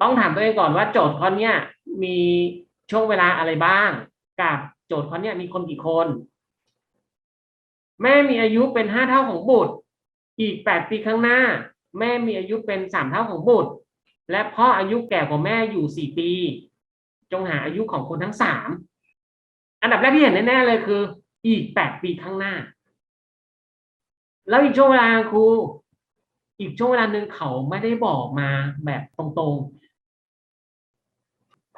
ต้องถามตัวเองก่อนว่าโจทย์ข้อเนี้ยมีช่วงเวลาอะไรบ้าง กับโจทย์ข้อเนี้ยมีคนกี่คน แม่มีอายุเป็นห้าเท่าของบุตร อีกแปดปีข้างหน้า แม่มีอายุเป็นสามเท่าของบุตร และพ่ออายุแก่กว่าแม่อยู่สี่ปี จงหาอายุของคนทั้งสามอันดับแรกที่เห็นแน่ๆเลยคือ อีกแปดปีข้างหน้า แล้วอีกช่วงเวลาครูอีกช่วงเวลาหนึ่งเขาไม่ได้บอกมาแบบตรงๆ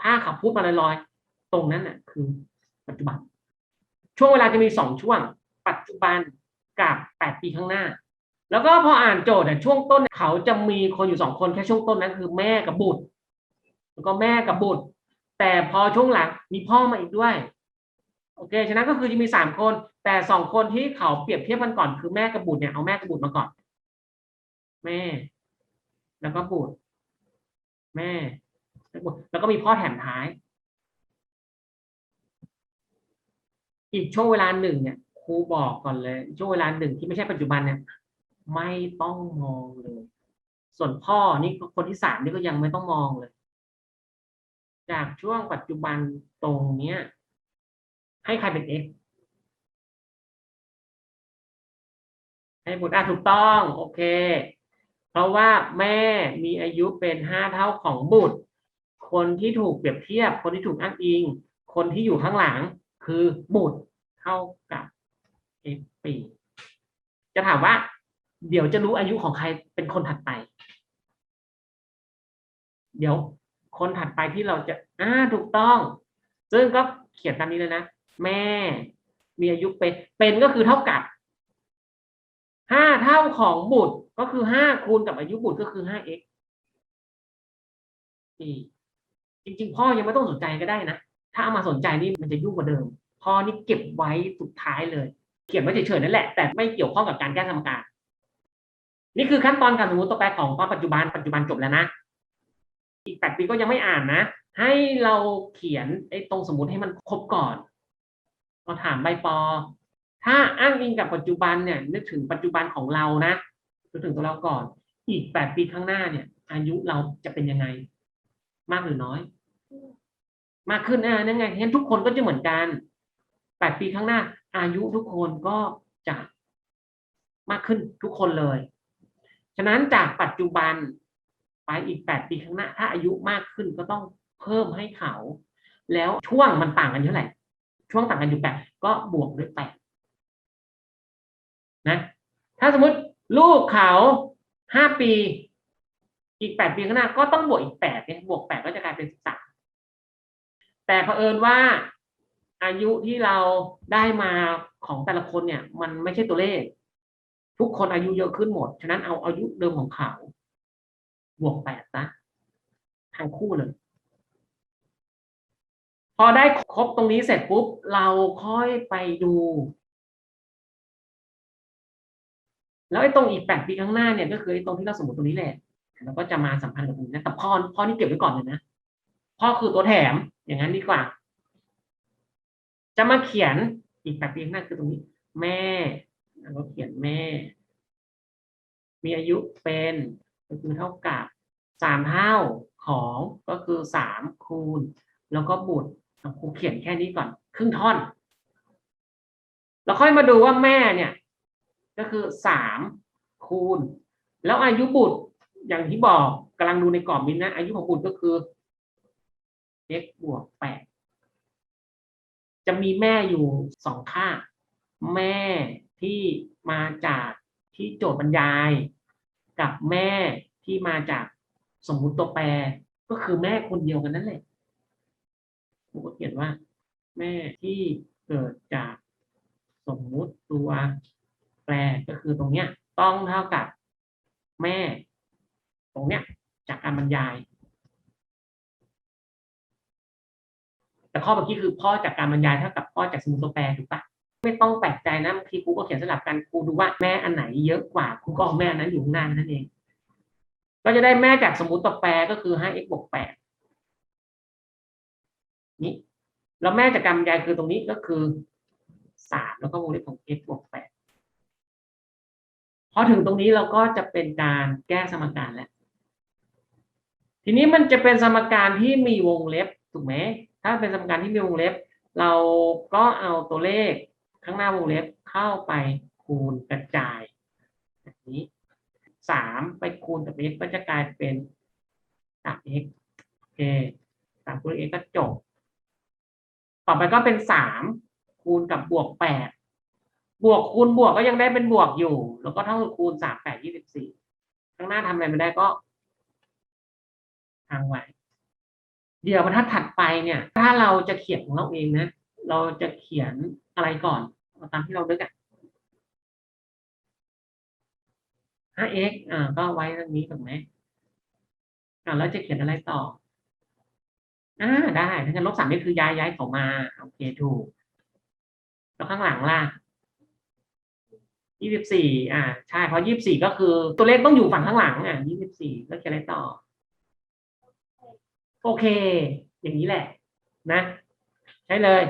ถ้าเขาพูดมาลอยๆ ตรงนั้นน่ะคือปัจจุบัน ช่วงเวลาจะมีสองช่วง ปัจจุบันกับแปดปีข้างหน้า แล้วก็พออ่านโจทย์เนี่ยช่วงต้นเขาจะมีคนอยู่สองคนแค่ช่วงต้นนั้นคือแม่กับบุตร แล้วก็แม่กับบุตร แต่พอช่วงหลังมีพ่อมาอีกด้วย โอเค ฉะนั้นก็คือจะมีสามคน แต่สองคนที่เขาเปรียบเทียบกันก่อนคือแม่กับบุตรเนี่ยเอาแม่กับบุตรมาก่อน แม่ แล้วก็บุตร แม่ แล้วก็มีพ่อแถมท้าย อีกช่วงเวลาหนึ่งเนี่ยครูบอกก่อนเลย ช่วงเวลาหนึ่งที่ไม่ใช่ปัจจุบันเนี่ยไม่ต้องมองเลย ส่วนพ่อนี่คนที่สามนี่ก็ยังไม่ต้องมองเลย จากช่วงปัจจุบันตรงเนี้ย ให้ใครเป็น x ให้บุตรอะถูกต้อง โอเค เพราะว่าแม่มีอายุเป็นห้าเท่าของบุตร คนที่ถูกเปรียบเทียบ คนที่ถูกอ้างอิง คนที่อยู่ข้างหลังคือบุตรเท่ากับ x ปีจะถามว่า เดี๋ยวจะรู้อายุของใครเป็นคนถัดไป เดี๋ยวคนถัดไปที่เราจะอ่าถูกต้อง ซึ่งก็เขียนตามนี้เลยนะ แม่ มีอายุเป็น เป็นก็คือเท่ากับห้าเท่าของบุตรก็คือห้าคูณกับอายุบุตรก็คือห้า x นี่ จริง ๆ พ่อยังไม่ต้องสนใจก็ได้นะ ถ้าเอามาสนใจนี่มันจะยุ่งกว่าเดิม พ่อนี่เก็บไว้สุดท้ายเลยเขียนไว้เฉยๆนั่นแหละ แต่ไม่เกี่ยวข้องกับการแก้สมการ นี่คือขั้นตอนการสมมติตัวแปรของตอนปัจจุบันปัจจุบันจบแล้วนะ อีกแปดปีก็ยังไม่อ่านนะ ให้เราเขียนไอ้ตรงสมมติให้มันครบก่อนเราถามใบปอ ถ้าอ้างอิงกับปัจจุบันเนี่ย นึกถึงปัจจุบันของเรานะนึกถึงตัวเราก่อน อีกแปดปีข้างหน้าเนี่ย อายุเราจะเป็นยังไง มากหรือน้อย มากขึ้นอ่านั่นไงงั้นทุกคนก็จะเหมือนกันแปดปีข้างหน้า อายุทุกคนก็จะมากขึ้นทุกคนเลย ฉะนั้นจากปัจจุบันไปอีกแปดปีข้างหน้า ถ้าอายุมากขึ้นก็ต้องเพิ่มให้เขา แล้วช่วงมันต่างกันเท่าไหร่ ช่วงต่างกันอยู่แปดก็บวกด้วยแปดนะ ถ้าสมมติลูกเขาห้าปี อีกแปดปีข้างหน้าก็ต้องบวกอีกแปดเนี่ยบวกแปดก็จะกลายเป็นสิบสามแต่เผอิญว่าอายุที่เราได้มาของแต่ละคนเนี่ย มันไม่ใช่ตัวเลข ทุกคนอายุเยอะขึ้นหมด ฉะนั้นเอาอายุเดิมของเขา บวกแปดนะทั้งคู่เลย พอได้ครบตรงนี้เสร็จปุ๊บ เราค่อยไปดู แล้วไอ้ตรงอีกแปดปีข้างหน้าเนี่ย ก็คือไอ้ตรงที่เราสมมติตรงนี้แหละ เราก็จะมาสัมพันธ์กับตรงนี้นะแต่พ่อพ่อนี่เก็บไว้ก่อนเลยนะพ่อคือตัวแถมอย่างนั้นดีกว่า จะมาเขียนอีกแปดปีข้างหน้าคือตรงนี้ แม่แล้วก็เขียนแม่ มีอายุเป็นก็คือเท่ากับสามเท่าของก็คือสามคูณ แล้วก็บุตรครูเขียนแค่นี้ก่อน ครึ่งท่อน แล้วค่อยมาดูว่าแม่เนี่ย ก็คือสามคูณ แล้วอายุบุตร อย่างที่บอกกำลังดูในกรอบมินนะอายุของบุตรก็คือ x บวกแปดจะมีแม่อยู่สองค่า แม่ที่มาจากที่โจทย์บรรยาย กับแม่ที่มาจากสมมุติตัวแปร ก็คือแม่คนเดียวกันนั่นแหละผมก็เขียนว่า แม่ที่เกิดจากสมมุติตัวแปรก็คือตรงเนี้ย ต้องเท่ากับแม่ ตรงเนี้ยจากการบรรยาย แต่ข้อเมื่อกี้คือพ่อจากการบรรยายเท่ากับพ่อจากสมมติตัวแปรถูกปะไม่ต้องแปลกใจนะบางทีครูก็เขียนสลับกันครูดูว่าแม่อันไหนเยอะกว่าครูก็เอาแม่อันนั้นอยู่ข้างหน้านั่นเอง ก็จะได้แม่จากสมมติตัวแปรก็คือให้ x บวกแปดนี่แล้วแม่จากการบรรยายคือตรงนี้ก็คือสามแล้วก็วงเล็บของ x บวกแปดพอถึงตรงนี้เราก็จะเป็นการแก้สมการแล้ว ทีนี้มันจะเป็นสมการที่มีวงเล็บถูกไหมถ้าเป็นสมการที่มีวงเล็บ เราก็เอาตัวเลขข้างหน้าวงเล็บเข้าไปคูณกระจายแบบนี้สามไปคูณกับ x ก็จะกลายเป็นสาม x โอเคสามคูณ x ก็จบ ต่อไปก็เป็นสามคูณกับบวกแปดบวกคูณบวกก็ยังได้เป็นบวกอยู่ แล้วก็เท่ากับคูณสามแปดยี่สิบสี่ข้างหน้าทำอะไรไม่ได้ก็ ทางไว้ เดี๋ยวบรรทัดถัดไปเนี่ย ถ้าเราจะเขียนของเราเองนะ เราจะเขียนอะไรก่อนตามที่เราดึกอะ 5x อ่า ก็ไว้ตรงนี้ถูกไหมอ่าแล้วจะเขียนอะไรต่อ อ่า ได้ ถ้าจะลบสามนี่คือย้ายย้ายเขามา โอเค ถูก แล้วข้างหลังล่ะยี่สิบสี่อ่า ใช่ เพราะยี่สิบสี่ก็คือตัวเลขต้องอยู่ฝั่งข้างหลังอะยี่สิบสี่แล้วเขียนอะไรต่อ โอเค อย่างนี้แหละนะ ใช่เลย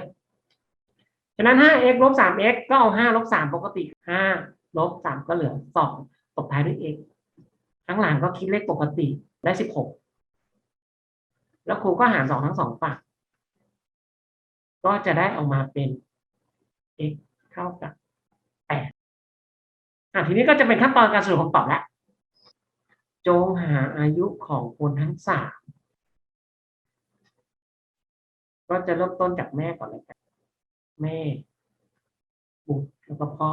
ฉะนั้น 5x ลบ 3x ก็เอา 5 ลบ 3 ปกติ 5 ลบ 3 ก็เหลือ 2ตบท้ายด้วย x ข้างหลังก็คิดเลขปกติได้ 16 แล้วครูก็หาร 2 ทั้ง 2 ฝั่ง ก็จะได้ออกมาเป็น x เท่ากับ8อะทีนี้ก็จะเป็นขั้นตอนการสรุปคำตอบแล้ว จงหาอายุของคนทั้งสาม ก็จะเริ่มต้นจากแม่ก่อนเลยกันแม่บุตรแล้วก็พ่อ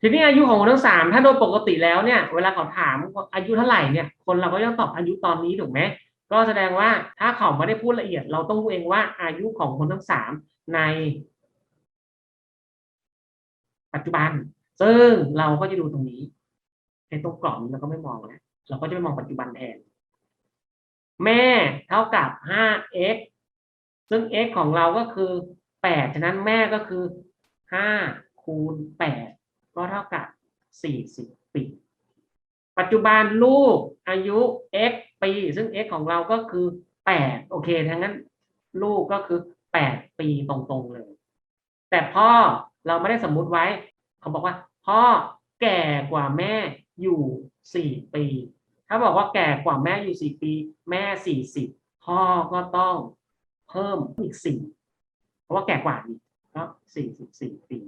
ทีนี้อายุของคนทั้งสามถ้าโดยปกติแล้วเนี่ย เวลาเขาถามอายุเท่าไหร่เนี่ย คนเราก็ต้องตอบอายุตอนนี้ถูกไหมก็แสดงว่าถ้าเขาไม่ได้พูดละเอียด เราต้องรู้เองว่าอายุของคนทั้งสามใน ปัจจุบัน ซึ่งเราก็จะดูตรงนี้ในตรงกล่องนี้เราก็ไม่มองนะเราก็จะไปมองปัจจุบันแทน แม่เท่ากับ 5x ซึ่ง x ของเราก็คือ8ฉะนั้นแม่ก็คือ5คูณ8ก็เท่ากับ40ปี ปัจจุบันลูกอายุ x ปี ซึ่ง x ของเราก็คือ8โอเคทั้งนั้นลูกก็คือ8ปีตรงๆเลย แต่พ่อเราไม่ได้สมมุติไว้ เขาบอกว่า พ่อแก่กว่าแม่อยู่4ปี ถ้าบอกว่าแก่กว่าแม่อยู่4ปี แม่40พ่อก็ต้อง เพิ่มอีกสี่เพราะว่าแก่กว่าอีกก็44ปี